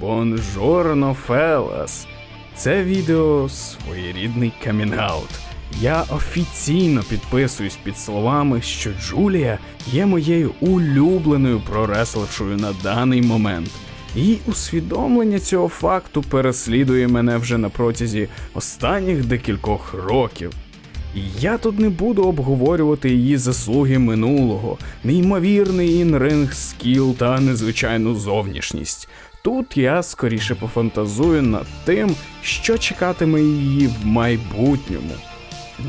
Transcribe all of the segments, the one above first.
Бонжорно, фелас! Це відео своєрідний камінгаут. Я офіційно підписуюсь під словами, що Джулія є моєю улюбленою прореслершою на даний момент. І усвідомлення цього факту переслідує мене вже на протязі останніх декількох років. Я тут не буду обговорювати її заслуги минулого, неймовірний інринг скіл та незвичайну зовнішність. Тут я скоріше пофантазую над тим, що чекатиме її в майбутньому.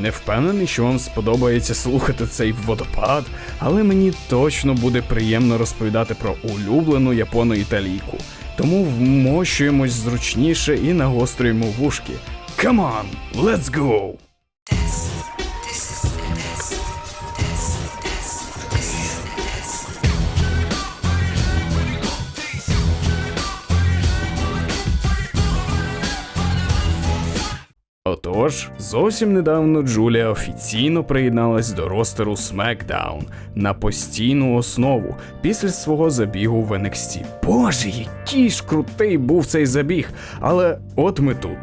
Не впевнений, що вам сподобається слухати цей водопад, але мені точно буде приємно розповідати про улюблену японо-італійку. Тому вмощуємось зручніше і нагострюємо вушки. Come on, let's go! Отож, зовсім недавно Джулія офіційно приєдналась до ростеру SmackDown на постійну основу після свого забігу в NXT. Боже, який ж крутий був цей забіг! Але от ми тут.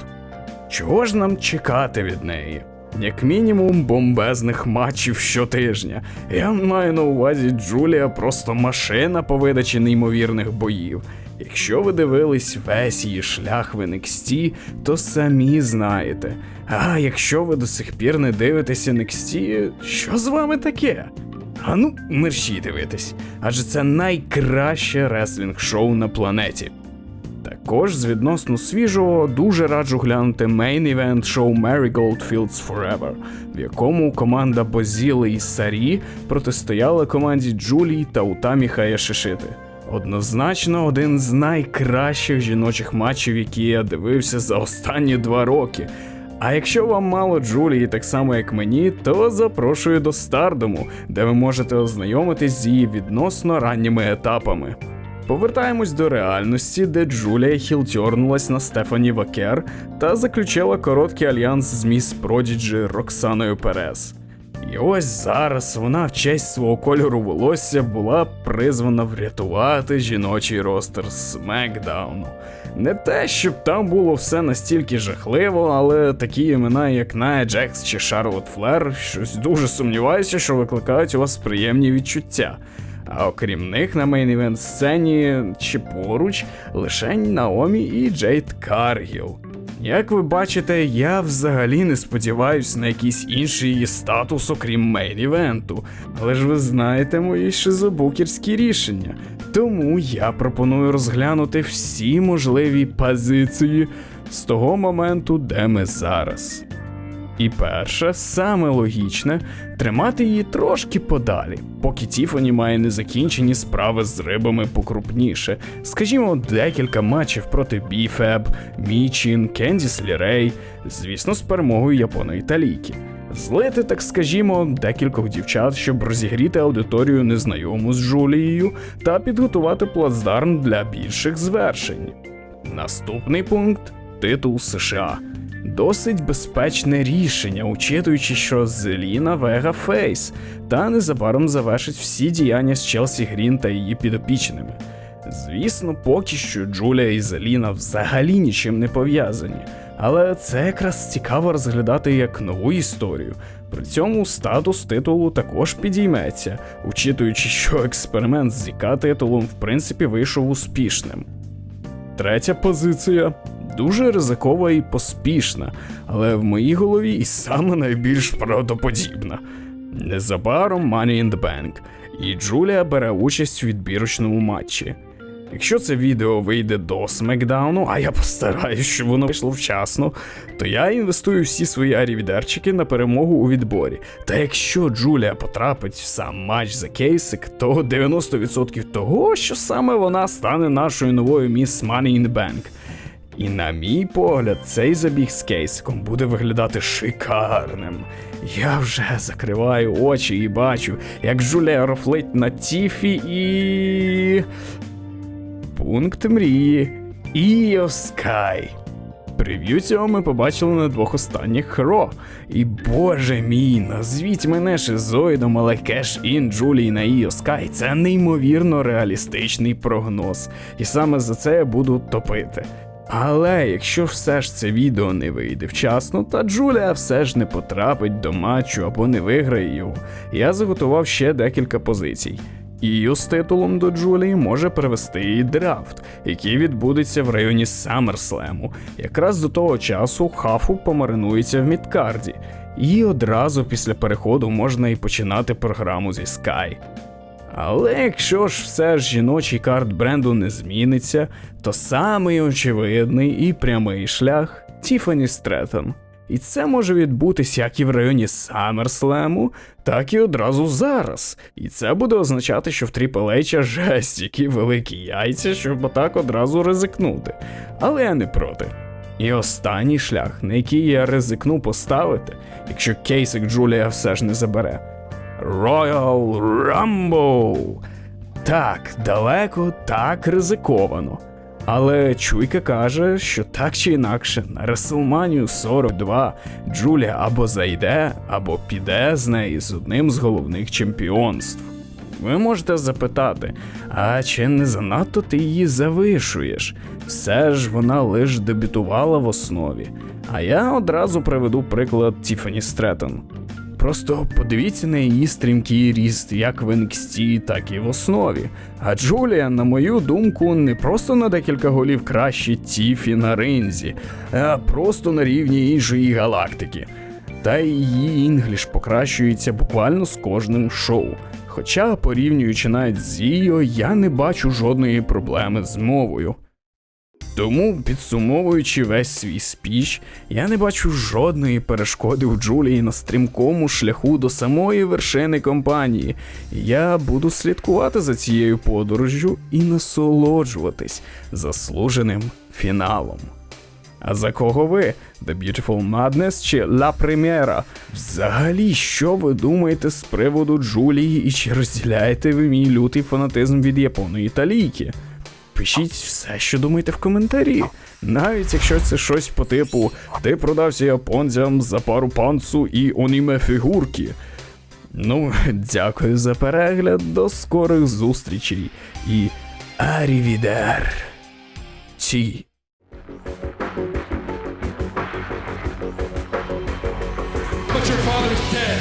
Чого ж нам чекати від неї? Як мінімум бомбезних матчів щотижня. Я маю на увазі Джулія просто машина по видачі неймовірних боїв. Якщо ви дивились весь її шлях в NXT, то самі знаєте. А якщо ви до сих пір не дивитеся NXT, що з вами таке? А ну, мерщій дивитись, адже це найкраще реслінг-шоу на планеті. Також з відносно свіжого дуже раджу глянути мейн івент шоу Marigold Fields Forever, в якому команда Бозіли і Сарі протистояла команді Джулії та Утамі Хаяшишити. Однозначно один з найкращих жіночих матчів, які я дивився за останні два роки. А якщо вам мало Джулії, так само як мені, то запрошую до Стардому, де ви можете ознайомитись з її відносно ранніми етапами. Повертаємось до реальності, де Джулія хілтьорнулась на Стефані Вакер та заключила короткий альянс з міс Продіджі Роксаною Перес. І ось зараз вона в честь свого кольору волосся була призвана врятувати жіночий ростер Смекдауну. Не те, щоб там було все настільки жахливо, але такі імена, як Ная Джекс чи Шарлот Флер, щось дуже сумніваюся, що викликають у вас приємні відчуття. А окрім них на мейн-івент сцені чи поруч лише Наомі і Джейд Каргіл. Як ви бачите, я взагалі не сподіваюся на якийсь інший її статус, окрім мейн-івенту. Але ж ви знаєте мої шизобукерські рішення. Тому я пропоную розглянути всі можливі позиції з того моменту, де ми зараз. І перше, саме логічне, тримати її трошки подалі, поки Тіфані має незакінчені справи з рибами покрупніше. Скажімо, декілька матчів проти Біфеб, Мічин, Кендіс Лірей, звісно, з перемогою японо-італійки. Злити, так скажімо, декількох дівчат, щоб розігріти аудиторію незнайому з Жулією та підготувати плацдарм для більших звершень. Наступний пункт титул США. Досить безпечне рішення, учитуючи, що Зеліна Вега Фейс, та незабаром завершить всі діяння з Челсі Грін та її підопічними. Звісно, поки що Джулія і Зеліна взагалі нічим не пов'язані, але це якраз цікаво розглядати як нову історію. При цьому статус титулу також підійметься, учитуючи, що експеримент з зіка титулом в принципі вийшов успішним. Третя позиція дуже ризикова і поспішна, але в моїй голові і саме найбільш правдоподібна. Незабаром Money in the Bank, і Джулія бере участь у відбірочному матчі. Якщо це відео вийде до Смекдауну, а я постараюсь, щоб воно вийшло вчасно, то я інвестую всі свої арівідерчики на перемогу у відборі. Та якщо Джулія потрапить в сам матч за кейсик, то 90% того, що саме вона стане нашою новою міс Money in the Bank. І на мій погляд, цей забіг з кейсиком буде виглядати шикарним. Я вже закриваю очі і бачу, як Джулія рофлить на Тіфі і. Пункт мрії. Іо Скай. Прев'ю цього ми побачили на двох останніх Ро. І боже мій, назвіть мене шизоїдом, але кеш ін Джулії на Іо Скай це неймовірно реалістичний прогноз. І саме за це я буду топити. Але якщо все ж це відео не вийде вчасно, та Джулія все ж не потрапить до матчу або не виграє його, я заготував ще декілька позицій. Ію з титулом до Джулії може привести і драфт, який відбудеться в районі Саммерслему. Якраз до того часу хафу помаринується в Мідкарді, і одразу після переходу можна і починати програму зі Sky. Але якщо ж все ж жіночий карт бренду не зміниться, то самий очевидний і прямий шлях Тіфані Стретон. І це може відбутись як і в районі Саммерслему, так і одразу зараз. І це буде означати, що в H жесть, які великі яйця, щоб отак одразу ризикнути. Але я не проти. І останній шлях, на який я ризикну поставити, якщо кейсик Джулія все ж не забере. Royal Rumble. Так, далеко, так ризиковано. Але Чуйка каже, що так чи інакше на WrestleMania 42 Джулія або зайде, або піде з неї з одним з головних чемпіонств. Ви можете запитати, а чи не занадто ти її завишуєш? Все ж вона лише дебютувала в основі. А я одразу приведу приклад Тіфані Стретон. Просто подивіться на її стрімкий ріст як в NXT, так і в основі. А Джулія, на мою думку, не просто на декілька голів краще Тіфі на ринзі, а просто на рівні іншої галактики. Та й її інгліш покращується буквально з кожним шоу. Хоча, порівнюючи навіть з Іо, я не бачу жодної проблеми з мовою. Тому, підсумовуючи весь свій спіч, я не бачу жодної перешкоди у Джулії на стрімкому шляху до самої вершини компанії. Я буду слідкувати за цією подорожжю і насолоджуватись заслуженим фіналом. А за кого ви? The Beautiful Madness чи La Primera? Взагалі, що ви думаєте з приводу Джулії і чи розділяєте ви мій лютий фанатизм від японої італійки? Пишіть все, що думаєте в коментарі. Навіть якщо це щось по типу Ти продався японцям за пару панцу і оніме фігурки. Ну, дякую за перегляд, до скорих зустрічей і арівідер. Ці. But your father's dead.